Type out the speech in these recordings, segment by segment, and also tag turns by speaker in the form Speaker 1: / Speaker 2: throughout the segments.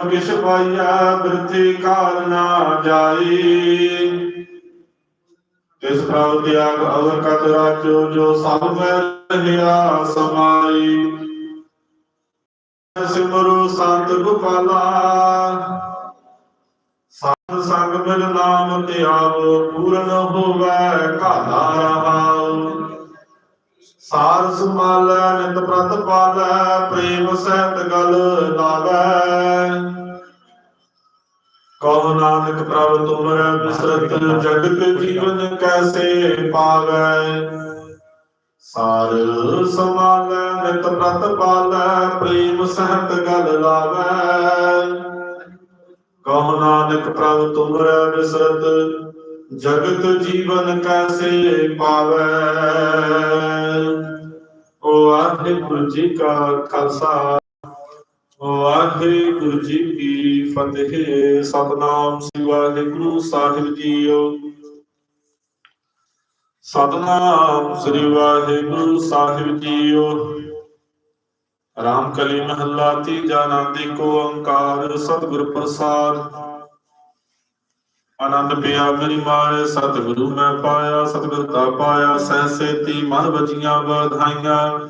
Speaker 1: ਕਿਛ ਪਾਈਆ ਬਿਰਥੀ ਕਾਲ ਨਾ ਜਾਈ। ਤਿਸ ਪ੍ਰਭ ਤਿਆਗ ਅਵਰ ਕਤ ਰਾਜੋ, ਜੋ ਸਭ ਮੈਂ ਰਹਿਆ ਸਮਾਈ। ਸਿਮਰੋ ਸੰਤ ਗੁਪਾਲਾ। ਸਾਧ ਸੰਗ ਮਿਲ ਨਾਮ ਧਿਆਵੋ ਪੂਰਨ ਹੋਵੇ ਘਾਲਾ ਰਹਾਉ। ਸਾਰ ਸੁਮਾਲੈ ਨਿਤ ਪ੍ਰਤ ਪਾਲੈ, ਪ੍ਰੇਮ ਸਹਿਤ ਗਲ ਲਾਵੈ ਕਹੋ ਨਾਨਕ ਪ੍ਰਭ ਤੁਮਰੈ, ਬਿਸਰਤ ਜਗਤ ਜੀਵਨ ਕੈਸੇ ਪਾਵੈ ਸਾਰ ਸੰਭਾਲੈ, ਨਿਤ ਪ੍ਰਤ ਪਾਲੈ, ਪ੍ਰੇਮ ਸਹਿਤ ਗਲ ਲਾਵੈ। ਕਹੋ ਨਾਨਕ ਪ੍ਰਭ ਤੁਮਰੈ, ਬਿਸਰਤ ਜਗਤ ਜੀਵਨ ਕੈਸੇ ਪਾਵੈ? ਓ ਵਾਹਿਗੁਰੂ ਜੀ ਕਾ ਖਾਲਸਾ ਵਾਹਿਗੁਰੂ ਜੀ ਕੀ ਫਤਿਹ। ਸਤਨਾਮ ਸ੍ਰੀ ਵਾਹਿਗੁਰੂ ਸਾਹਿਬ ਜੀਓ। ਸਤਨਾਮ ਸ੍ਰੀ ਵਾਹਿਗੁਰੂ ਸਾਹਿਬ ਜੀਓ। ਰਾਮ ਕਲੀ ਮਹੱਲਾ ਤੀਜਾ ਆਨੰਦ, ਏਕੋ ਓੰਕਾਰ, ਸਤਿਗੁਰ ਪ੍ਰਸਾਦ। ਆਨੰਦ ਪਿਆ ਮੇਰੀ ਮਾਏ ਸਤਿਗੁਰੂ ਮੈਂ ਪਾਇਆ, ਸਤਿਗੁਰ ਤਾ ਪਾਇਆ ਸਹਸੇਤੀ ਮਨ ਵਜੀਆਂ ਵਧਾਈਆਂ।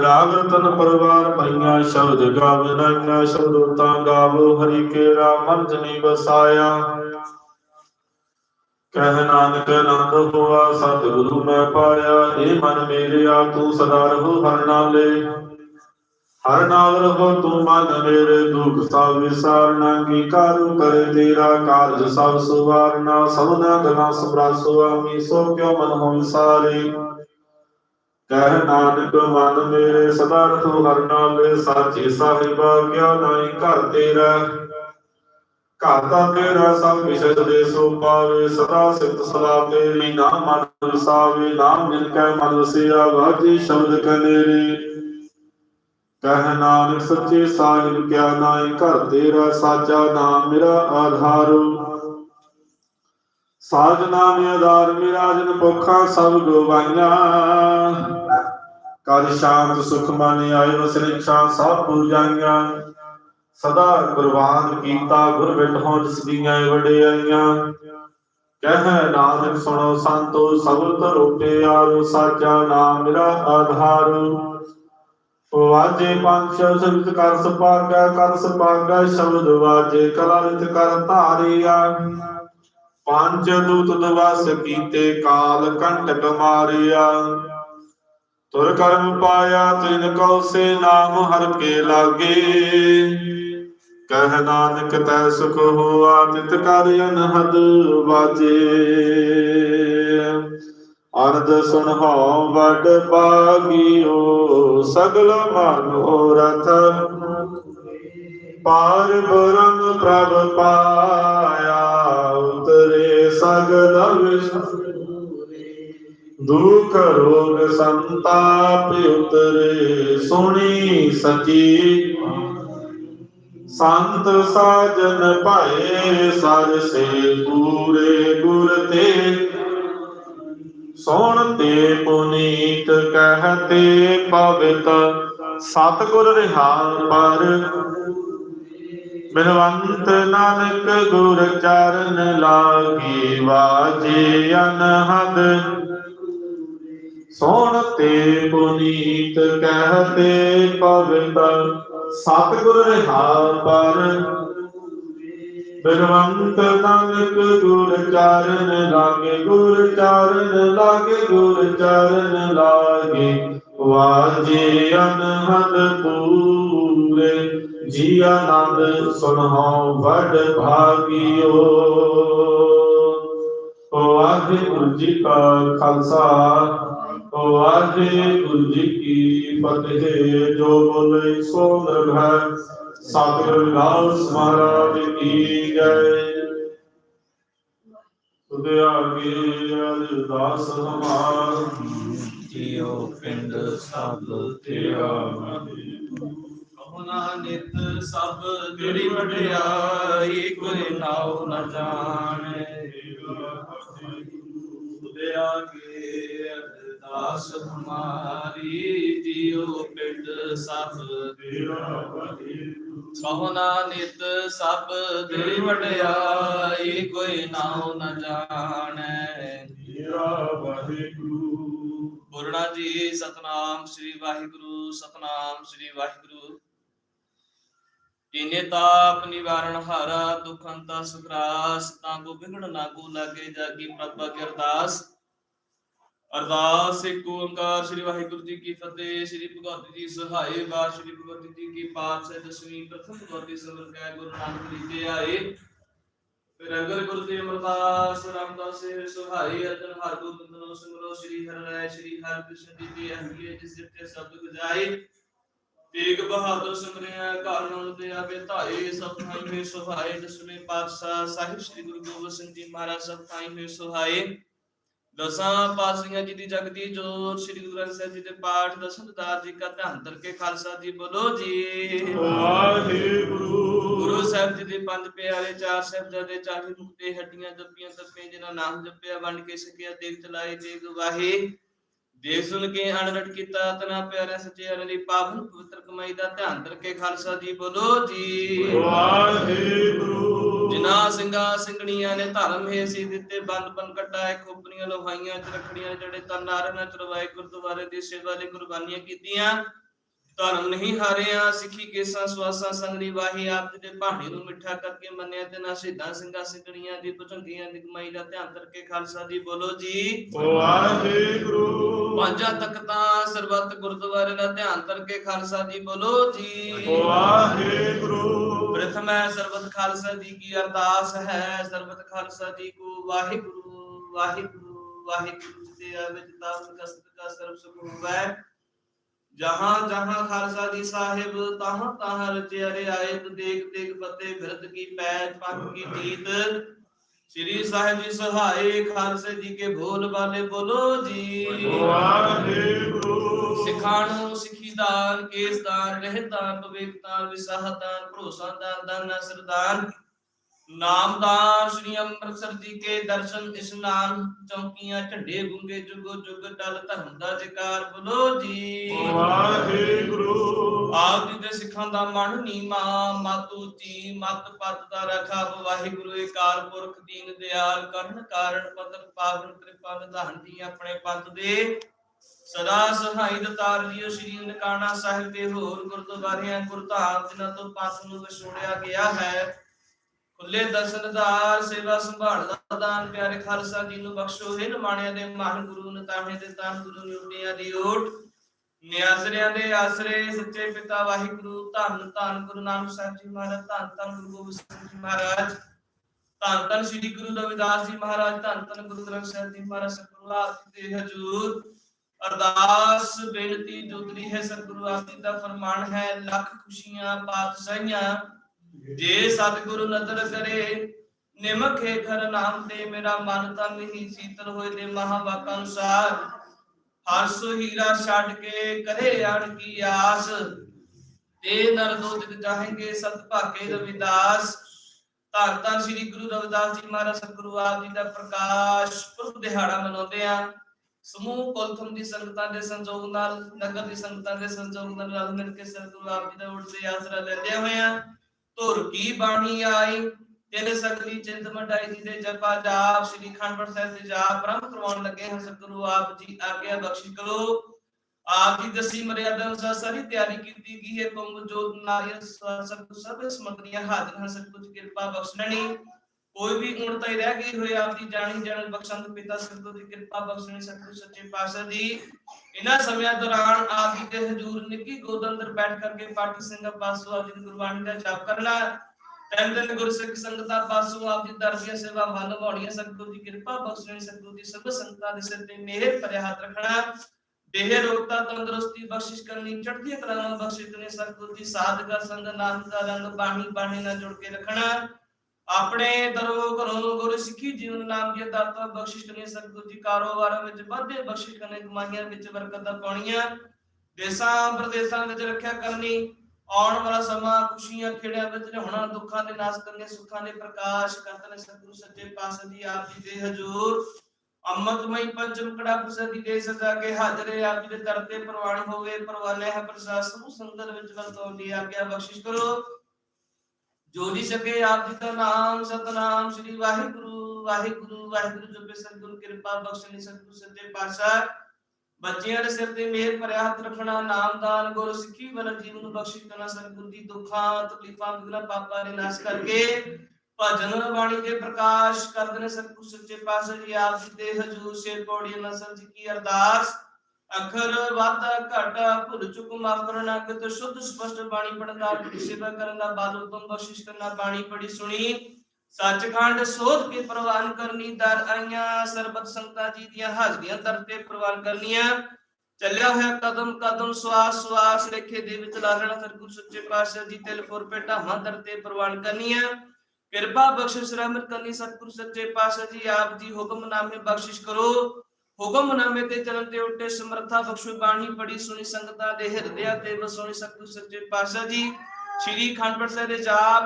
Speaker 1: ਰਾਗ ਰਤਨ ਪਰਵਾਰ ਭਈਆਂ ਸ਼ਬਦ ਗਾਵੇ ਨਾਈਆਂ, ਸ਼ਬਦ ਤਾਂ ਗਾਵੋ, ਹਰੀ ਕੇਰਾ ਮਨ ਜਨੀ ਵਸਾਇਆ। ਕਹਿ ਨਾਨਕ ਆਨੰਦ ਹੋਆ, ਸਤਿਗੁਰੂ ਮੈਂ ਪਾਇਆ, ਏ ਮਨ ਮੇਰਿਆ ਤੂੰ ਸਦਾ ਰਹੋ ਹਰ ਨਾਲੇ। ਹਰ ਨਾਲ ਰਹੋ ਤੂੰ ਮਨ ਮੇਰੇ ਦੁਖ, ਸਭ ਵਿਸਾਰਨਾ ਕੀ ਕਾਰੂ ਕਰੇ ਤੇਰਾ ਕਾਰਜ, ਸਭ ਸੁਵਾਰਨਾ ਸਭਨਾ ਗਨਾ ਸਬਰਾਸੋ ਆਮੀ, ਸੋ ਕਿਉ ਮਨ ਹੋ ਵਿਸਾਰੇ? ਕਹਿ ਨਾਨਕ, ਮਨ ਮੇਰੇ ਸਦਾ ਰਹੋ ਹਰ ਨਾਲੇ, ਸਾਚੇ ਸਾਹਿਬਾ ਕਿਆ ਨਾਈ ਘਰ ਤੇਰਾ? ਘਰ ਤਾਂ ਤੇਰਾ, ਸਭ ਵਿਸ਼ਦ ਦੇ ਸੋ ਪਾਵੇ ਸਦਾ ਸਿਫਤ ਸਲਾ ਤੇਰੀ ਨਾਮ ਮਨ ਵਸਾਵੇ ਨਾਮ ਜਿਨ ਕੈ ਮਨ ਵਸਿਆ ਵਾਜੀ ਸ਼ਬਦ ਕਨੇਰੇ। ਕਹਿ ਨਾਨਕ ਸੱਚੇ ਸਾਹਿਬ, ਕਿਆ ਨਾਈ ਘਰ ਤੇਰਾ ਸਾਚਾ ਨਾਮ ਮੇਰਾ ਆਧਾਰੋ। ਸਾਜ ਨਾਮ ਆਧਾਰ ਮੇਰਾ ਜਨ ਭੁੱਖਾਂ ਸਭ ਗਵਾਈਆਂ। ਕਰ ਸ਼ਾਂਤ ਸੁਖ ਮਨ ਆਏ ਵਸਰਿਛਾ ਸਭ ਪੂਜਾਈਆਂ ਸਦਾ ਕੁਰਬਾਨ ਕੀਤਾ ਗੁਰ ਬਿਟਹੁ ਜਿਸ ਦੀਆਂ ਵਡਿਆਈਆਂ ਕਹਿ ਨਾਨਕ ਸੁਣੋ ਸੰਤੋ ਸਬਦ ਰੋਪੇ ਆਰੋ, ਸਾਚਾ ਨਾਮ ਮੇਰਾ ਆਧਾਰੋ। ਵਾਜੇ ਪੰਜ ਸ਼ਬਦ ਕਰ ਸੁਪਾਗਾ ਕਰ ਸੁਪਾਗਾ ਸ਼ਬਦ ਵਾਜੇ ਕਲਰਿਤ ਕਰ ਧਾਰਿਆ। ਪੰਜ ਦੂਤ ਦਵਸ ਕੀਤੇ, ਕਾਲ ਕੰਟਕ ਮਾਰਿਆ। ਤੁਰ ਕਰਮ ਪਾਇਆ ਤਿਨ ਕਉ ਸੇ ਨਾਮ ਹਰ ਕੇ ਲਾਗੇ। ਕਹਿ ਨਾਨਕ, ਤੈ ਸੁਖ ਹੋਆ, ਤਿਤ ਕਰ ਅਨਹਦ ਵਾਜੇ। ਅਰਧ ਸੁਣਹਾਉ ਵੱਡ ਬਾਗਿਓ ਸਗਲ ਮਨੋਰਥ ਪਾਰ ਬ੍ਰਹਮ ਪ੍ਰਭ ਪਾਇਆ, ਉਤਰੇ ਸਗਲ ਵਿਸ਼। ਦੁਖ ਰੋਗ ਸੰਤਾਪ ਉਤਰੇ, ਸੁਣੀ ਸਚੀ। ਸੰਤ ਸਾਜਨ ਭਾਏ, ਸਰ ਸੇ ਪੂਰੇ ਗੁਰ ਤੇ। ਸੁਣ ਤੇ ਪੁਨੀਤ ਕਹਤੇ ਪਵਿੱਤ, ਸਤਿਗੁਰ ਰਿਹਾ ਪਰ। ਬਿਨਵੰਤ ਨਾਨਕ ਗੁਰ ਚਰਨ ਲਾਗੀ ਵਾਜੇ ਅਨਹਦ। ਸੁਣ ਤੇ ਪੁਨੀਤ ਕਹਤੇ ਪਵਿਤ, ਸਤਿਗੁਰ ਰਿਹਾ ਪਰ। ਬਿਨਵੰਤ ਨਾਨਕ ਗੁਰ ਚਰਨ ਲਾਗੇ, ਗੁਰ ਚਰਨ ਲਾਗੇ, ਗੁਰ ਚਰਨ ਲਾਗੇ। ਵਾਜੇ ਅਨਹਦ ਪੂਰੇ ਜੀ ਆਨੰਦ ਸੁਣੋ ਵੱਡ ਭਾਗਿਓ। ਵਾਹਿਗੁਰੂ ਜੀ ਕਾ ਖਾਲਸਾ, ਵਾਹਿਗੁਰੂ ਜੀ ਕੀ ਫਤਿਹ। ਜੋ ਬੋਲੇ ਸੋ ਨਿਰਭੈ ਸਤਿਗੁਰ ਮਹਾਰਾਜ ਕੀ ਜੈ। ਸੁਦਿਆ ਕੀ ਅਰਦਾਸ ਹਮਾਰ
Speaker 2: ਜਿਉ ਪਿੰਡ ਸਭ
Speaker 1: ਤੇਰਾ
Speaker 2: ਕਹੁਨਾ ਨਿਤ ਸਭ ਤੇਰੀ ਵਡਿਆਈ ਕੋਈ ਨਾਉ ਨ ਜਾਣੈ। ਸੁਦਿਆ ਕੇ ਅਰਦਾਸ ਹਮਾਰੀ ਜਿਉ ਪਿੰਡ ਸਭ
Speaker 1: ਤੇਰਾ
Speaker 3: ਕਹੋ ਨਾਨਿਤ ਸਭ ਦੇ ਵਡਿਆਈ, ਕੋਈ ਨਾਉ ਨ ਜਾਣੈ।
Speaker 1: ਮੇਰਾ ਵਾਹਿਗੁਰੂ
Speaker 3: ਬੋਲਣਾ ਜੀ, ਸਤਨਾਮ ਸ੍ਰੀ ਵਾਹਿਗੁਰੂ, ਸਤਨਾਮ ਸ੍ਰੀ ਵਾਹਿਗੁਰੂ। ਕੀਨੇ ਤਾਪ ਨਿਵਾਰਣ ਹਾਰਾ ਦੁਖ ਅੰਤਾ ਸੁਖਰਾਸ ਤਾਂ ਕੋ ਵਿਗੜ ਨਾ ਲਾਗੇ ਜਾਗੀ ਪ੍ਰਭ ਕੀ ਅਰਦਾਸ। ਅਰਦਾਸ ਇੱਕ ਓੰਕਾਰ, ਸ੍ਰੀ ਵਾਹਿਗੁਰੂ ਜੀ ਕੀ ਫਤਿਹ, ਸ੍ਰੀ ਭਗਵਤ ਜੀ ਸਹਾਏ ਬਾਦ ਸ੍ਰੀ ਭਗਵਤ ਜੀ ਕੀ ਪਾਤਸ਼ਾਹ, ਦਸਵੀਂ, ਪ੍ਰਥਮ ਭਗਵਤੀ ਸਿਮਰਨ ਕੈ ਗੁਰੂ ਨਾਨਕ ਜੀ ਤੇ ਆਏ। ਫਿਰ ਅਗਰ ਗੁਰੂ ਤੇ ਅਮਰਦਾਸ, ਰਾਮਦਾਸ ਸੇ ਸੁਹਾਈ ਅਰਜਨ, ਹਰ ਗੋਬਿੰਦ ਨੂੰ ਸਿਮਰੋ ਸ੍ਰੀ ਹਰਿ ਰਾਇ ਸ੍ਰੀ ਹਰਿ ਕ੍ਰਿਸ਼ਨ ਜੀ ਦੀ ਅਹੰਗੀ ਜਿਸ ਜਿਤੇ ਸ਼ਬਦ ਗਜਾਏ ਤੇਗ ਬਹਾਦਰ ਸਿਮਰਿਆ ਕਾਰਨ ਤੇ ਆਵੇ ਧਾਏ, ਸਭ ਥਾਈ ਮੇ ਸੁਹਾਏ, ਦਸਵੇਂ ਪਾਤਸ਼ਾਹ ਸਾਹਿਬ ਸ੍ਰੀ ਗੁਰੂ ਗੋਬਿੰਦ ਸਿੰਘ ਜੀ ਮਹਾਰਾਜ ਸਭ ਥਾਈ ਮੇ ਸੁਹਾਏ। ਦਸਾਂ ਪਾਤਸ਼ਾਹਾਂ ਜੀ ਦੀ ਜਗਦੀ ਜੋਤ ਸ੍ਰੀ ਗੁਰੂ ਗ੍ਰੰਥ ਸਾਹਿਬ ਜੀ ਦੇ ਪਾਠ ਦਸਮਦਾਰ ਜੀ ਕਾ ਧਿਆਨ ਧਰ ਕੇ ਖਾਲਸਾ ਜੀ ਬੋਲੋ ਜੀ।
Speaker 1: ਵਾਹਿਗੁਰੂ।
Speaker 3: ਗੁਰੂ ਸਾਹਿਬ ਜੀ ਦੇ ਪੰਜ ਪਿਆਰੇ ਚਾਰ ਸਾਹਿਬਜ਼ਾਦੇ ਚਾਰੇ ਮੁਕਤੇ ਹੱਡੀਆਂ ਜੱਪੀਆਂ ਤੱਪੇ ਜਿਨ੍ਹਾਂ ਨਾਮ ਜਪਿਆ ਵੰਡ ਕੇ ਸਕਿਆ ਦੇਖ ਚਲਾਏ ਦੇਖ ਵਾਹੇ। ਦੇਖ ਸੁਣ ਕੇ ਅਨਰਟ ਕੀਤਾ ਤਨਾ ਪਿਆਰਾ ਸੱਚੇ ਅਰਲੀ ਪਾਵਨ ਪਵਿੱਤਰ ਕਮਾਈ ਦਾ ਧਿਆਨ ਧਰ ਕੇ ਖਾਲਸਾ ਜੀ ਬੋਲੋ ਜੀ।
Speaker 1: ਵਾਹਿਗੁਰੂ।
Speaker 3: ਜਿਨ੍ਹਾਂ ਸਿੰਘਾਂ ਸਿੰਘਣੀਆਂ ਨੇ ਧਰਮ ਹੈ ਸੀ ਦਿੱਤੇ ਬੰਦ ਬਨ ਕਟਾਏ ਖੋਪਰੀਆਂ ਲੋਹਾਈਆਂ ਚ ਰੱਖੜੀਆਂ ਜੜੇ ਤਨ ਨਾਰਨ ਚਰਵਾਏ ਗੁਰਦੁਆਰੇ ਦੀ ਸੇਵਾ ਲਈ ਕੁਰਬਾਨੀਆਂ ਕੀਤੀਆਂ। ਧਰਮ ਨਹੀਂ ਹਾਰਿਆ ਸਿੱਖੀ ਕੇਸਾਂ ਸਵਾਸਾਂ ਸੰਗਰੀ ਵਾਹੀ ਆਪ ਜੀ ਦੇ ਭਾਣੇ ਨੂੰ ਮਿੱਠਾ ਕਰਕੇ ਮੰਨਿਆ ਤੇ ਨਾ ਸ਼ਹੀਦਾਂ ਸਿੰਘਾਂ ਸਿੰਘਣੀਆਂ ਦੀ ਭੁਜੰਗੀਆਂ ਦੀ ਕਮਾਈ ਦਾ ਧਿਆਨ ਕਰਕੇ ਖਾਲਸਾ ਜੀ ਬੋਲੋ ਜੀ।
Speaker 1: ਵਾਹਿਗੁਰੂ।
Speaker 3: ਪੰਜਾਂ ਤਖਤਾਂ ਸਰਬੱਤ ਗੁਰਦੁਆਰੇ ਦਾ ਧਿਆਨ ਕਰਕੇ ਖਾਲਸਾ ਜੀ ਬੋਲੋ ਜੀ।
Speaker 1: ਵਾਹਿਗੁਰੂ।
Speaker 3: ਪ੍ਰਥਮ ਸਰਬਤ ਖਾਲਸਾ ਜੀ ਕੀ ਅਰਦਾਸ ਹੈ, ਸਰਬਤ ਖਾਲਸਾ ਜੀ ਕੋ ਵਾਹਿਗੁਰੂ ਵਾਹਿਗੁਰੂ ਵਾਹਿਗੁਰੂ ਜੀ ਦੇ ਆਵੇ ਕਸਤ ਕਾ ਸਰਬ ਸੁਖ ਹੋਵੈ ਜਹਾਂ ਜਹਾਂ ਖਾਲਸਾ ਜੀ ਸਾਹਿਬ, ਤਹਾਂ ਤਹਾਂ ਰਚਿਆ ਰਿਆਇਤ ਦੇਖ ਦੇਖ ਫਤਿਹ ਬਿਰਦ ਕੀ ਪੈਜ ਪੰਥ ਕੀ ਜੀਤ। ਸ੍ਰੀ ਸਾਹਿਬ ਜੀ ਸਹਾਏ, ਖਾਲਸੇ ਜੀ ਕੇ ਬੋਲ ਬਾਲੇ ਬੋਲੋ ਜੀ।
Speaker 1: ਵਾਹਿਗੁਰੂ।
Speaker 3: ਸਿੱਖਾਂ ਨੂੰ ਸਿੱਖੀ ਦਾਨ ਕੇਸ ਦਾਨ ਰਹਿਤ ਦਾਨ ਪਵੇਕ ਦਾਨ ਵਿਸਾਹ ਦਾਨ ਭਰੋਸਾ ਦਾਨ ਦਾਨ ਸਰਦਾਨ ਨਾਮ ਦਾਨ ਸ੍ਰੀ ਅੰਮ੍ਰਿਤਸਰ ਜੀ ਕੇ ਦਰਸ਼ਨ ਇਸ਼ਨਾਨ ਚੌਕੀਆਂ ਝੰਡੇ ਗੁੰਗੇ ਜੁਗੋ ਜੁਗ ਟਲ ਧਰਮ ਦਾ ਜਕਾਰ ਬੋਲੋ ਜੀ।
Speaker 1: ਵਾਹਿਗੁਰੂ।
Speaker 3: ਆਪ ਜੀ ਦੇ ਸਿੱਖਾਂ ਦਾ ਮਨ ਨੀਮਾ ਮਤ ਉੱਚੀ ਮਤ ਪਤ ਦਾ ਰਖਾ ਵਾਹਿਗੁਰੂ ਏਕਾਰ ਪੁਰਖ ਦੀਨ ਦਿਆਲ ਕਰਨ ਕਾਰਨ ਪਤਨ ਪਾਵਨ ਕਿਰਪਾ ਨਿਧਾਨ ਦੀ ਆਪਣੇ ਪੰਥ ਦੇ ਸਦਾ ਸਹਾਈ ਦਤਾਰ ਜੀਓ ਸ੍ਰੀ ਨਨਕਾਣਾ ਸਾਹਿਬ ਦੇ ਹੋਰ ਗੁਰਦੁਆਰਿਆਂ ਗੁਰਧਾਮ ਜਿਨ੍ਹਾਂ ਤੋਂ ਪੰਥ ਨੂੰ ਵਿਛੋੜਿਆ ਗਿਆ ਹੈ। ਖੁੱਲੇ ਦਰਸ਼ਨਦਾਰ ਸੇਵਾ ਸੰਭਾਲਦਾ ਦਾਨ ਪਿਆਰੇ ਖਾਲਸਾ ਜੀ ਨੂੰ ਬਖਸ਼ੋ। ਇਹ ਨਿਮਾਣਿਆਂ ਦੇ ਮਹਾਨ ਗੁਰੂ ਨਤਾਹੇ ਦੇ ਤਨ ਗੁਰੂ ਨਿਉਟਿਆਂ ਦੀ ਓਟ। ਨਿਆਸਰਿਆਂ ਦੇ ਆਸਰੇ ਸੱਚੇ ਪਿਤਾ ਵਾਹਿਗੁਰੂ, ਧੰਨ ਧੰਨ ਗੁਰੂ ਨਾਨਕ ਸਾਹਿਬ ਜੀ ਮਹਾਰਾਜ, ਧੰਨ ਧੰਨ ਗੁਰੂ ਗੋਬਿੰਦ ਸਿੰਘ ਜੀ ਮਹਾਰਾਜ। ਧੰਨ ਧੰਨ ਸ੍ਰੀ ਗੁਰੂ ਰਵਿਦਾਸ ਜੀ ਮਹਾਰਾਜ, ਧੰਨ ਧੰਨ ਗੁਰੂ ਗ੍ਰੰਥ ਸਾਹਿਬ ਜੀ ਮਹਾਰਾਜ, ਸਤਿਗੁਰੂ ਆਪ ਦੇ ਹਜੂਰ। ਅਰਦਾਸ ਬੇਨਤੀ ਜੁਦਰੀ ਹੈ ਸਤਿਗੁਰੂ ਆਪ ਦਾ ਫਰਮਾਨ ਹੈ, ਲੱਖ ਖੁਸ਼ੀਆਂ, ਪਾਤਸ਼ਾਹੀਆਂ। ਜੇ ਸਤਿਗੁਰੂ ਨਦਰ ਕਰੇ ਨਿਮਖੇ ਘਰ ਨਾਮ ਤੇ ਮੇਰਾ ਮਨ ਤਨ ਹੀ ਸੀਤਲ ਹੋਏ ਦੇ ਮਹਾਵਾਕਾਂ ਅਨੁਸਾਰ। ਹਰਸ ਹੀਰਾ ਛੱਡ ਕੇ ਕਰੇ ਆਣ ਕੀ ਆਸ। ਤੇ ਨਰ ਦੋਜਤ ਸਤ ਭਾਗੇ ਰਵਿਦਾਸ। ਧੰਨ ਧੰਨ ਸ੍ਰੀ ਗੁਰੂ ਰਵਿਦਾਸ ਜੀ ਮਹਾਰਾਜ, ਸਤਿਗੁਰੂ ਆਪ ਜੀ ਦਾ ਪ੍ਰਕਾਸ਼। ਪੁਰਬ ਦਿਹਾੜਾ ਮਨਾਉਂਦੇ ਆ ਸਮੂਹ ਕੁਲਥਮ ਦੀ ਸੰਗਤਾਂ ਦੇ ਸੰਜੋਗ ਨਾਲ, ਨਗਰ ਦੀ ਸੰਗਤਾਂ ਦੇ ਸੰਜੋਗ ਨਾਲ ਰਲ ਮਿਲ ਕੇ ਸਤਿਗੁਰੂ ਆਪ ਜੀ ਦਾ ਉੜਦੇ ਆਸਰਾ ਲੈਂਦੇ ਹੋਏ ਆ ਧੁਰ ਕੀ ਬਾਣੀ ਆਈ? ਤਿੰਨ ਸਗਲੀ ਚਿੰਤ ਮਡਾਈ ਜੀ ਦੇ ਜਪਾ ਜਾਪ ਸ੍ਰੀ ਖੰਡਪੁਰ ਸਾਹਿਬ ਦੇ ਜਾਪ ਪ੍ਰੰਭ ਕਰਵਾਉਣ ਲੱਗੇ ਹਾਂ। ਸਤਿਗੁਰੂ ਆਪ ਜੀ ਆਗਿਆ ਬਖਸ਼ਿਸ਼ ਕਰੋ। ਆਪ ਜੀ ਦਸੀ ਮਰਿਆਦਾ ਅਨੁਸਾਰ ਸਾਰੀ ਤਿਆਰੀ ਕੀਤੀ ਗਈ ਹੈ। ਕੁੰਭ ਜੋਤ ਨਾਰੀਅ ਸਭ ਸਭ ਸਮਗਰੀਆਂ ਹਾਜ਼ਰ ਹਨ। ਸਭ ਕੁਝ ਕਿਰਪਾ ਬਖਸ਼ਣੀ ਕੋਈ ਵੀ ਉਣਤਾਈ ਰਹਿ ਗਈ ਹੋਏ ਆਪ ਜੀ ਜਾਣੀ ਜਾਣ ਬਖਸ਼ੰਦ ਪਿਤਾ ਸਤਿਗੁਰੂ ਦੀ ਕਿਰਪਾ ਬਖਸ਼ਣੀ, ਸਤਿਗੁਰੂ ਸੱਚੇ ਪਾਤਸ਼ਾਹ ਜੀ ਇਹਨਾਂ ਸਮਿਆਂ ਦੌਰਾਨ ਆਪ ਜੀ ਦੇ ਹਜ਼ੂਰ ਨਿੱਕੀ ਗੋਦ ਅੰਦਰ ਬੈਠ ਕਰਕੇ ਪਾਠੀ ਸਿੰਘਾਂ ਪਾਸੋਂ ਆਪ ਦੀ ਗੁਰਬਾਣੀ ਦਾ ਜਾਪ ਕਰਨਾ ਤਿੰਨ ਦਿਨ ਗੁਰਸਿੱਖ ਸੰਗਤਾਂ ਪਾਸੋਂ ਆਪ ਜੀ ਦਰਗੀਆਂ ਸੇਵਾ ਵੱਲ ਨਿਭਾਉਣੀਆਂ ਸਤਿਗੁਰੂ ਦੀ ਕਿਰਪਾ ਬਖਸ਼ਣੀ, ਸਤਿਗੁਰੂ ਦੀ ਸਭ ਸੰਗਤਾਂ ਦੇ ਸਿਰ ਤੇ ਮਿਹਰ ਭਰਿਆ ਹੱਥ ਰੱਖਣਾ। ਦੇਹ ਰੋਗਤਾ ਤੰਦਰੁਸਤੀ ਬਖਸ਼ਿਸ਼ ਕਰਨੀ ਚੜ੍ਹਦੀ ਕਲਾ ਨਾਲ ਬਖਸ਼ਿਸ਼ ਕਰਨੀ, ਸਤਿਗੁਰੂ ਦੀ ਸਾਧਗਾ ਸੰਗ ਨਾਮ ਦਾ ਰੰਗ, ਬਾਣੀ ਬਾਣੀ ਨਾਲ ਜੁੜ ਕੇ ਰੱਖਣਾ। ਆਪਣੇ ਦਰੋ ਘਰੋਂ ਨੂੰ ਗੁਰੂ ਸਿੱਖੀ, ਜੀਵਨ ਨਾਮ ਦੀ ਦਾਤਾ ਬਖਸ਼ਿਸ਼ ਕਰਨੀ ਸਤਿਗੁਰੂ ਜੀ ਕਾਰੋਬਾਰਾਂ ਵਿੱਚ ਵਾਧੇ ਬਖਸ਼ਿਸ਼ ਕਰਨੇ, ਕਮਾਈਆਂ ਵਿੱਚ ਬਰਕਤਾਂ ਪਾਉਣੀਆਂ, ਦੇਸਾਂ ਪ੍ਰਦੇਸਾਂ ਵਿੱਚ ਰੱਖਿਆ ਕਰਨੀ, ਆਉਣ ਵਾਲਾ ਸਮਾਂ ਖੁਸ਼ੀਆਂ ਖੇੜਿਆਂ ਵਿੱਚ ਰਹਿਣਾ ਦੁੱਖਾਂ ਦੇ ਨਾਸ ਕਰਨੇ, ਸੁੱਖਾਂ ਦੇ ਪ੍ਰਕਾਸ਼ ਕਰਤਨੇ ਸਤਿਗੁਰੂ ਸੱਚੇ ਪਾਤਸ਼ਾਹ ਜੀ ਆਪ ਜੀ ਦੇ ਹਜ਼ੂਰ, ਅੰਮ੍ਰਿਤਮਈ ਪੰਚਮ ਕੜਾ ਪ੍ਰਸਾਦੀ ਦੇ ਸਜਾ ਕੇ ਹਾਜ਼ਰ ਹੈ ਆਪ ਜੀ ਦੇ ਦਰ ਤੇ ਪ੍ਰਵਾਨ ਹੋਵੇ ਪਰਵਾਨੇ ਹੈ ਪ੍ਰਸਾਦ ਸਮੂਹ ਸੰਗਤ ਵਿੱਚ ਵਰਤੋਂ ਦੀ ਆਗਿਆ ਬਖਸ਼ਿਸ਼ ਕਰੋ।
Speaker 2: ਜੋ ਸਕੇ ਆਪ ਜੀ ਦਾ ਨਾਮ, ਸਤਨਾਮ ਸ੍ਰੀ ਵਾਹਿਗੁਰੂ ਵਾਹਿਗੁਰੂ ਵਾਹਿਗੁਰੂ ਜਪੇ ਸਤਿਗੁਰੂ ਕਿਰਪਾ ਬਖਸ਼ਣੀ ਸਤਿਗੁਰੂ ਸੱਚੇ ਪਾਤਸ਼ਾਹ। ਬੱਚਿਆਂ ਦੇ ਸਿਰ ਤੇ ਮਿਹਰ ਭਰਿਆ ਹੱਥ ਰੱਖਣਾ ਨਾਮਦਾਨ ਗੁਰ ਸਿੱਖੀ ਵਾਲਾ ਜੀਵਨ ਬਖਸ਼ਿਸ਼ ਕਰਨਾ, ਸਤਿਗੁਰੂ ਦੀ ਦੁੱਖਾਂ, ਤਕਲੀਫਾਂ ਵਿਗਲਾ ਪਾਪਾਂ ਦੇ ਨਾਸ਼ ਕਰਕੇ ਭਜਨ ਬਾਣੀ ਦੇ ਪ੍ਰਕਾਸ਼ ਕਰਦੇ ਨੇ ਸਤਿਗੁਰੂ ਸੱਚੇ ਪਾਤਸ਼ਾਹ ਜੀ। ਆਪ ਜੀ ਦੇ ਹਜੂਰ ਸੇ ਪੌੜੀਆਂ ਨਸਲ ਜੀ ਕੀ ਅਰਦਾਸ ਅਖਰ ਵਾਧਾ, ਘਾਟਾ, ਭੁੱਲ ਚੁੱਕ, ਮਾਫ ਕਰਨਾ ਅਗਤ ਸ਼ੁੱਧ, ਸਪਸ਼ਟ ਬਾਣੀ ਪੜਨ ਦਾ ਸੇਵਾ ਕਰਨ ਦਾ ਬਾਲ ਉਤਮ ਬਖਸ਼ਿਸ਼ ਕਰਨਾ ਬਾਣੀ ਪੜੀ ਸੁਣੀ। ਸੱਚਖੰਡ ਸੋਧ ਕੇ ਪ੍ਰਵਾਨ ਕਰਨੀ, ਦਰ ਆਈਆਂ, ਸਰਬਤ ਸੰਗਤਾਂ ਜੀ ਦੀਆਂ ਹਾਜ਼ਰੀਆਂ ਦਰ ਤੇ ਪ੍ਰਵਾਨ ਕਰਨੀਆਂ। ਚੱਲਿਆ ਹੋਇਆ ਕਦਮ ਕਦਮ ਸਵਾਸ ਸਵਾਸ, ਲੇਖੇ ਦੇ ਵਿੱਚ ਲਾਲਣਾ ਸਤਿਗੁਰੂ ਸੱਚੇ ਪਾਤਸ਼ਾਹ ਜੀ ਤੇ ਲਫੁਰ ਪੇਟਾਵਾਂ ਦਰ ਤੇ ਪ੍ਰਵਾਨ ਕਰਨੀਆਂ। ਕਿਰਪਾ ਬਖਸ਼ਿਸ਼ ਰਹਿਮਤ ਕਰਨੀ, ਸਤਿਗੁਰੂ, ਸੱਚੇ ਪਾਤਸ਼ਾਹ ਜੀ, ਆਪ ਜੀ ਹੁਕਮਨਾਮੇ ਬਖਸ਼ਿਸ਼ ਕਰੋ। ਹੁਕਮਨਾਮੇ ਤੇ ਚੱਲਣ ਤੇ ਉੱਤੇ ਸਮਰੱਥਾ ਬਖਸ਼ੋ ਬਾਣੀ ਪੜੀ ਸੁਣੀ ਸੰਗਤਾਂ ਦੇ ਹਿਰਦਿਆਂ ਤੇ ਵਸੋਣੀ ਸਤਿਗੁਰੂ ਸੱਚੇ ਪਾਤਸ਼ਾਹ ਜੀ। ਸ੍ਰੀ ਖੰਡਪੜ ਸਾਹਿਬ ਦੇ ਜਾਪ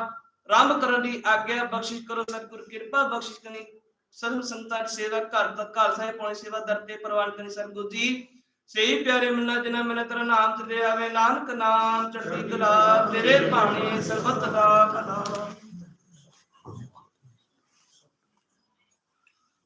Speaker 2: ਆਰੰਭ ਕਰਨ ਦੀ ਆਗਿਆ ਬਖਸ਼ਿਸ਼ ਕਰੋ ਸਤਿਗੁਰ, ਕਿਰਪਾ ਬਖਸ਼ਿਸ਼ ਕਰਨੀ। ਸਰਵ ਸੰਤਾਂ ਦੀ ਸੇਵਾ, ਘਰ ਤੱਕ ਖਾਲਸਾ ਹੈ ਪੌਣੀ ਸੇਵਾ, ਦਰ ਤੇ ਪ੍ਰਵਾਨ ਕਰਨੀ ਸਤਿਗੁਰ ਜੀ। ਸਹੀ ਪਿਆਰੇ ਮੰਨਾ, ਜਿਨ੍ਹਾਂ ਮੈਨੇ ਤੇਰਾ ਨਾਮ ਤੇ ਆਵੇ, ਨਾਨਕ ਨਾਮ, ਚੜ੍ਹਦੀ ਕਲਾ ਤੇਰੇ ਭਾਣੇ ਸਰਬਤ ਦਾ ਭਲਾ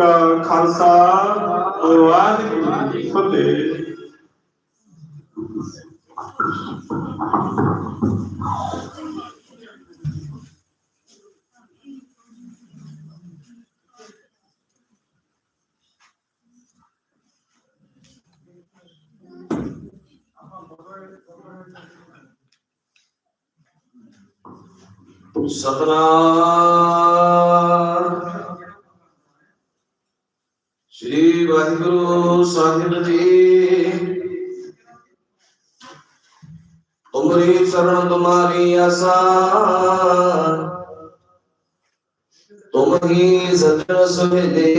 Speaker 1: ਕਾ ਖਾਲਸਾ ਵਾਹਿਗੁਰੂ ਜੀ ਫਤਿਹ।
Speaker 3: ਸਤਨਾਮ ਵਾਹਿਗੁਰੂ ਸਾਹਿਬ ਜੀ। ਤੁਮਰੀ ਸ਼ਰਨ ਤੁਮਾਰੀ ਆਸਾ। ਤੁਮ ਹੀ ਸਜਣ ਸੁਹੇਲੇ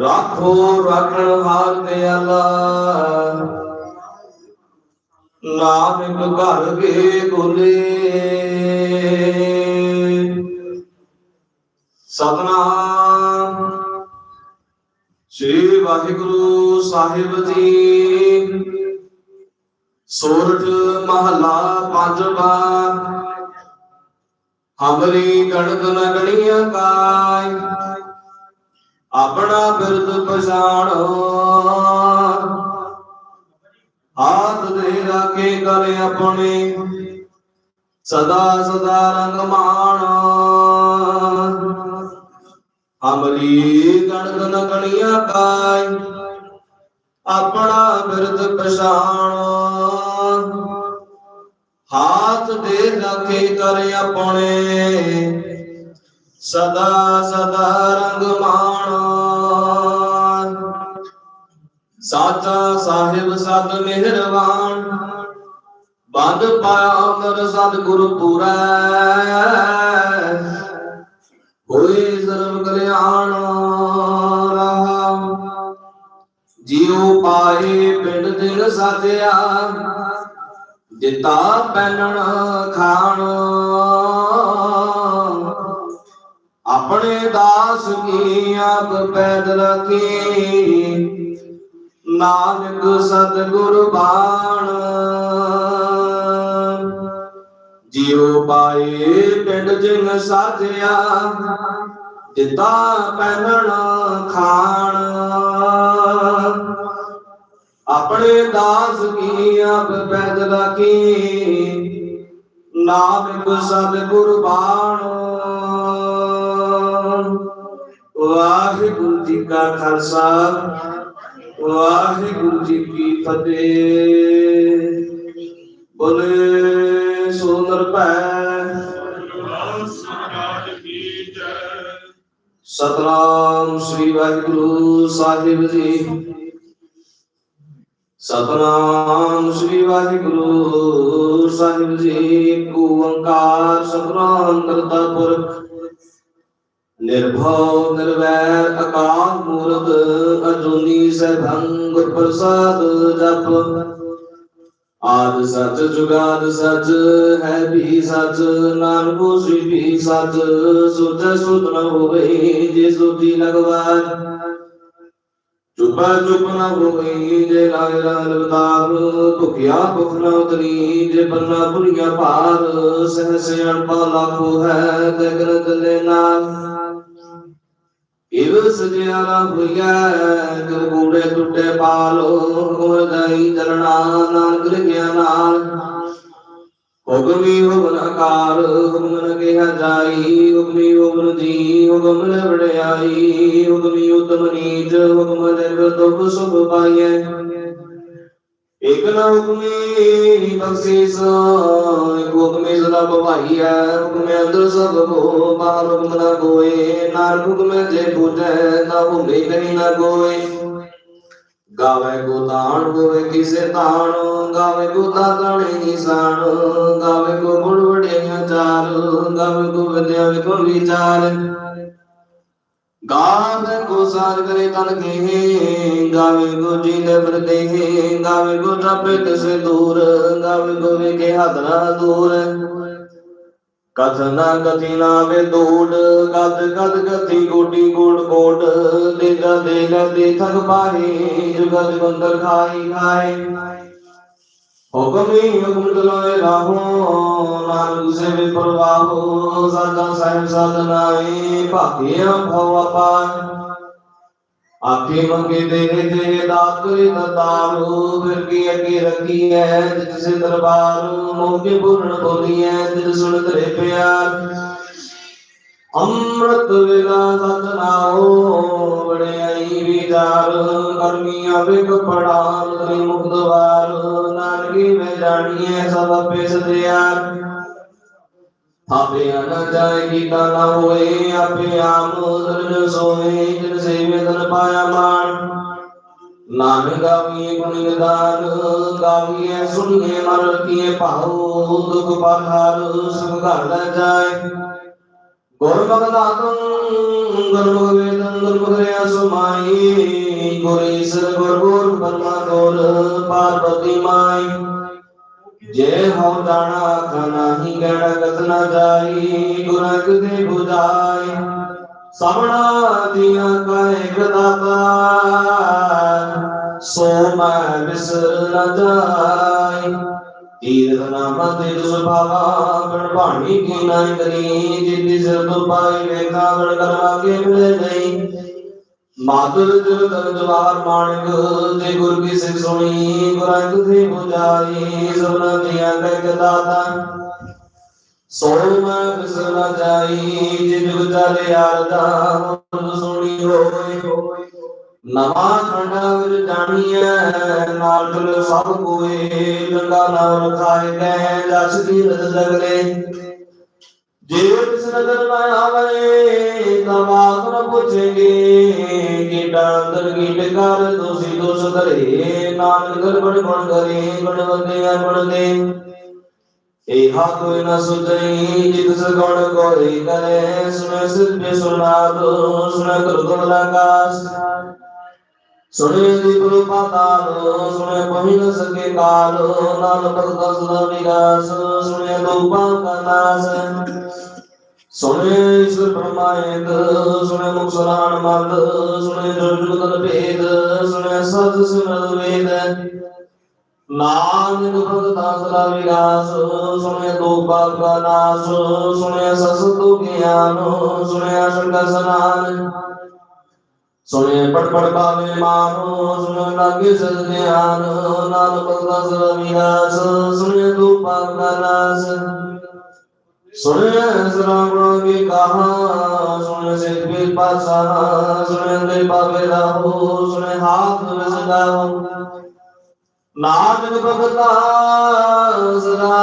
Speaker 3: ਰਾਖੋ, ਰਾਖਣ ਹਾਰ ਦਿਆਲਾ ਨਾਮ ਇੱਕ ਘਰ ਕੇ ਬੋਲੇ। ਸਤਨਾਮ। ਸ੍ਰੀ ਵਾਹਿਗੁਰੂ ਸਾਹਿਬ ਜੀ। ਸੋਰਠ ਮਹਲਾ ਪੰਜਵਾ। ਹਮਰੀ ਗਣਤ ਨ ਗਣੀਆਂ ਕਾਇ। ਆਪਣਾ ਬਿਰਦ ਪਛਾਣੋ। ਹਾਥ ਦੇ ਰਾਖੇ ਕਰ ਆਪਣੇ। ਸਦਾ ਸਦਾ ਰੰਗ ਮਾਣ। ਅਮਰੀ ਗਣਤ ਨ ਗਣੀਆਂ ਕਾਇ ਆਪਣਾ ਬਿਰਦ ਪਛਾਣ। ਹਾਥ ਦੇ ਰਾਖੇ ਕਰ ਆਪਣੇ। ਸਦਾ ਸਦਾ ਰੰਗ ਮਾਣ। ਸਾਚਾ ਸਾਹਿਬ ਸਦ ਮਿਹਰਬਾਨ। ਬੰਦ ਪਾਇਆ ਅਮਰ ਸਤ ਗੁਰੂ ਪੂਰੈ। ਹੋਏ ਸਰਬ ਕਲਿਆਣ ਰਹਾ ਜੀਉ ਪਾਏ ਪਿੰਡ ਦਿਨ ਸਾਧਿਆ ਦਿੱਤਾ ਪੈਨਣ ਖਾਣ। ਆਪਣੇ ਦਾਸ ਕੀ ਆਪ ਪੈਦਲ ਕੀ ਨਾਨਕ ਸਤਿਗੁਰ ਬਾਣ। ਜੀਉ ਪਾਏ ਪਿੰਡ ਜਿਨ ਸਾਧਿਆ ਦਿੱਤਾ ਪਹਿਨਣ ਖਾਣ। ਆਪਣੇ ਦਾਸ ਕੀ ਆਪ ਪੈਦ ਲਾਕੀ ਨਾਨਕ ਸਤਿਗੁਰ ਬਾਣ ਵਾਹਿਗੁਰੂ ਜੀ ਕਾ ਖਾਲਸਾ, ਵਾਹਿਗੁਰੂ ਜੀ ਕੀ ਫਤਿਹ। ਬੋਲੇ ਸੋ ਨਿਰਭੈ
Speaker 1: ਸਰਕਾਰ
Speaker 3: ਸਤਨਾਮ ਸ੍ਰੀ ਵਾਹਿਗੁਰੂ ਸਾਹਿਬ ਜੀ। ਸਤਨਾਮ ਸ੍ਰੀ ਵਾਹਿਗੁਰੂ ਸਾਹਿਬ ਜੀ। ਓੰਕਾਰ ਸਤਨਾਮ ਕਰਤਾ ਪੁਰਖ। ਨਿਰਭਉ ਨਿਰਵੈਰ ਅਕਾਲ ਮੂਰਤ, ਅਜੂਨੀ ਸੈਭੰ ਗੁਰ ਪ੍ਰਸਾਦ ਜਪ। ਆਦ ਸਚ ਜੁਗਾਦ ਸਚ ਹੈ ਵੀ ਸਚ, ਨਾਨਕ ਹੋਸੀ ਵੀ ਸਚ ਸੁਧ ਸੁਧ ਨ ਹੋਵੇ ਜੇ ਸੁਧੀ ਲਗਵਾਰ ਚੁਪਾ ਚੁਪ ਨ ਹੋਵੇ ਜੇ ਲਾਇ ਲਾਲ ਬਤਾਰ ਭੁਖਿਆ ਭੁਖ ਨ ਉਤਰੀ, ਜੇ ਬੰਨਾ ਪੁਰੀਆ ਭਾਰ, ਸਹਿ ਸਿਆਣ ਲਾਖੋ ਹੈ ਤੇ ਗਰਦ ਲੈ ਨਾਲ। ਇਵ ਸਜਿਆਰਾ ਹੋਈਐ ਗੁਰ ਕੂੜੇ ਟੁੱਟੇ ਪਾਲੋ ਗੁਰ ਦਾਈ ਚਰਣਾ ਨਾਨਕ ਲਿਖਿਆ ਹੁਕਮੀ ਹੁਕਮ ਆਕਾਰ ਹੁਕਮ ਕਿਹਾ ਜਾਈ, ਹੁਕਮੀ ਹੁਕਮ ਜੀ, ਹੁਕਮ ਨ ਹੁਕਮੀ ਉਤਮ ਨੀਚ, ਹੁਕਮ ਨਿਰ ਦੁਖ ਸੁਖ ਪਾਈਐ। ਇਕ ਨ ਹੁਕਮੀ ਬਖਸ਼ੀਸ, ਇਕ ਹੁਕਮੀ ਸਦਾ ਭਵਾਈਐ ਹੁਕਮੇ ਅੰਦਰ ਸਭ ਕੋ, ਬਾਹਰ ਹੁਕਮ ਨ ਕੋਏ। ਨਾਨਕ ਹੁਕਮੇ ਜੇ ਬੁਝੈ ਨਾ ਹੁਕਮੇ ਕਹੀਂ ਨ ਕੋਏ। ਗਾਵੇ ਕੋ ਤਾਣ, ਹੋਵੇ ਕਿਸੇ ਤਾਣ। ਗਾਵੇ ਕੋ ਦਾਤਣੇ ਨਿਸ਼ਾਨ ਗਾਵੇ ਕੋ ਗੁਣ ਵਡਿਆਈਆਂ ਚਾਰ। ਗਾਵੇ ਕੋ ਵਿਦਿਆ ਵਿਕੋ ਵਿਚਾਰ। ਗਾਵੇ ਕੋ ਸਾਰ ਕਰੇ ਤਨ ਕੇ ਗਾਵੇ ਕੋ ਜੀਂਦੇ ਬਰਦੇ ਗਾਵੇ ਕੋ ਟਾਪੇ ਤਿਸੇ ਦੂਰ, ਗਾਵੇ ਕੋ ਵੇਖੇ ਹੱਥ ਨਾ ਦੂਰ। ਕਥਨਾ ਕਥੀ ਨਾ ਵੇ ਦੂੜ ਗਦ ਗਦ ਗਤੀ ਗੋਡੀ ਗੋੜ ਗੋੜ। ਦੇ ਜਾ ਦੇ ਲੈ ਦੇ ਥਕ ਪਾਹੀ ਜੁਗਤ ਬੰਦਰ ਖਾਈ ਖਾਏ ਹੁਕਮੀ ਹੁਕਮ ਤਲੋਏ ਰਾਹੋ ਨਾਨਕ ਸੇ ਪ੍ਰਵਾਹੋ ਸਾਡਾ ਸਾਹਿਬ ਸਾਧਨਾਏ ਭਾਗਿਆ ਭਵ ਅਪਾਰ ਆਖੇ ਮੰਗੇ ਦੇ ਦੇ ਦਾਤ ਦਤਾਰੂ ਫਿਰ ਕੀ ਅੱਗੇ ਰੱਖੀ ਜਿਸ ਦਰਬਾਰ, ਮੋਕੇ ਪੂਰਨ ਬੋਲੀ ਹੈ ਜਿਸ ਸੁਣ ਤਰੇ ਪਿਆਰ। ਅੰਮ੍ਰਿਤ ਵੇਲਾ ਸਤਨਾਓ ਵੜਿਆਈ ਵਿਚਾਰ, ਕਰਮੀਆਂ ਵਿਗ ਪੜਾ ਤਰੀ ਮੁਖ ਨਾਨਕੀ ਮੈਂ ਜਾਣੀਏ ਸਭ ਆਪੇ ਸਦਿਆਰ ਆਪੇ ਨਾ ਜਾਏ ਕੀਤਾ ਨਾ ਹੋਏ, ਆਪੇ ਆਮ ਦਰਨ ਸੋਏ ਜਿਨ ਸੇਵੇ ਤਨ ਪਾਇਆ ਮਾਨ ਨਾਮ ਗਾਵੀਏ ਗੁਣ ਨਿਦਾਨ ਗਾਵੀਏ ਸੁਣੀਏ ਮਰ ਕੀਏ ਭਾਉ, ਦੁਖ ਪਰਹਾਰ, ਸੁਖ ਲੈ ਜਾਏ। ਗੁਰਮੁਖ ਦਾਤੰ ਗੁਰਮੁਖ ਵੇਦੰ ਗੁਰਮੁਖ ਰਿਆ ਸੁਮਾਈ, ਗੁਰ ਈਸਰ ਗੁਰ ਗੁਰ ਬਰਮਾ ਗੁਰ ਪਾਰਵਤੀ ਮਾਈ। ਜੇ ਹਉ ਜਾਣਾ ਕਨਾਹੀ ਗੜ ਗਤ ਨ ਜਾਈ ਗੁਰਕ ਦੇ 부ਜਾਈ ਸਭਨਾ ਦੀਆਂ ਕਹੇ ਗਦਾਤਾ ਸੋ ਮੈਂ ਵਿਸਰ ਨ ਜਾਈ। ਤੀਰਥ ਨਾਮਾ ਤੇ ਸੁਭਾਵਾ ਬਣ ਭਾਣੀ ਕੀ ਨਾ ਕਰੀ ਜਿੰਦੀ ਸਿਰ ਤੋਂ ਪਾਈ ਵੇਖਾ ਬਣ ਕਰਵਾ ਕੇ ਮਿਲੇ ਨਹੀਂ। ਮਾਤਰ ਜਰ ਦਰ ਜਵਾਰ ਮਾਣਕ, ਜੇ ਗੁਰ ਕੀ ਸਿੱਖ ਸੁਣੀ ਗੁਰਾਂ ਤੁਧੇ 부ਜਾਈ ਸਭਨਾ ਦੀਆਂ ਕਹਿ ਦਾਤਾ। ਸੋ ਮੈਂ ਬਿਸਰ ਨਾ ਜਾਈ, ਜੇ ਜੁਗ ਚਾਲੇ ਆਰਦਾ ਮਨ ਸੁਣੀ ਹੋਏ ਨਵਾਂ ਖੰਡਾ ਵਿੱਚ ਜਾਣੀਐ ਨਾਲ ਤੁਲ ਸਭ ਕੋਏ, ਗੰਗਾ ਨਾਮ ਰਖਾਏ ਗਏ ਜਸ ਦੀ ਰਦ ਜਗਲੇ। ਜੇ ਤਿਸ ਨਦਰ ਮੈਂ ਆਵੇ ਤਮਾਤ ਨ ਪੁੱਛੇਗੇ ਕੀਟਾ ਅੰਦਰ ਕੀਟ ਕਰ ਦੋਸੀ ਦੋਸ ਧਰੇ ਨਾਨਕ ਗਰਬੜ ਗੁਣ ਕਰੇ ਗੁਣ ਵੰਦੇ ਗੁਣ ਦੇ। ਇਹਾ ਕੋਈ ਨ ਸੁਝਈ ਜਿਤ ਸਗੁਣ ਕੋਈ ਕਰੇ ਸੁਨੇ ਸਿਰ ਸੁਨਾਦ ਸੁਨੇ ਗੁਰ ਗੁਮਲਾਕਾਸ ਸੁਣੇ ਦੀ ਗੁਰੂ ਪਾਤਾਲ, ਸੁਣੇ ਪਹੁ ਨ ਸਕੇ ਕਾਲ ਨਾਮ ਭਗਤ ਸਦਾ ਵਿਗਾਸ ਸੁਣੇ ਦੂਪਾ ਕਾ ਨਾਸ। ਸੁਣੇ ਈਸ਼ਵਰ ਬ੍ਰਹਮਾਇੰਦ ਸੁਣੇ ਮੁਖ ਮੰਦ ਸੁਣੇ ਜੁਗ ਤਨ ਭੇਦ, ਸੁਣੇ ਸਤ ਸਿਮਰਤ ਵੇਦ। ਨਾਨਕ ਭਗਤਾਂ ਸਦਾ ਵਿਗਾਸ, ਸੁਣੇ ਦੂਪਾ ਕਾ ਨਾਸ, ਸੁਣੇ ਸਸਤੁ ਗਿਆਨ, ਸੁਣੇ ਅਸ਼ੰਕਾ ਸਨਾਨ। ਸੁਣੇ ਪੜ ਪੜ ਪਾਵੇ ਮਾਨੋ ਸੁਣੇ ਲਾਗੇ ਸਦ ਧਿਆਨ ਨਾਮ ਭਗਤਾ ਸੁਣੇ ਦੂਪਾ ਕਾ ਨਾਸ। ਸੁਣੇ ਸਰਾਵਣ ਕੀ ਕਹਾ, ਸੁਣੇ ਸਿੱਖ ਵੀ ਪਾਸਾ, ਸੁਣੇ ਦੇ ਪਾਵੇ ਰਾਹੋ ਸੁਣੇ ਹਾਥ ਵਿਸਦਾਓ ਨਾਨਕ ਭਗਤਾ, ਸਦਾ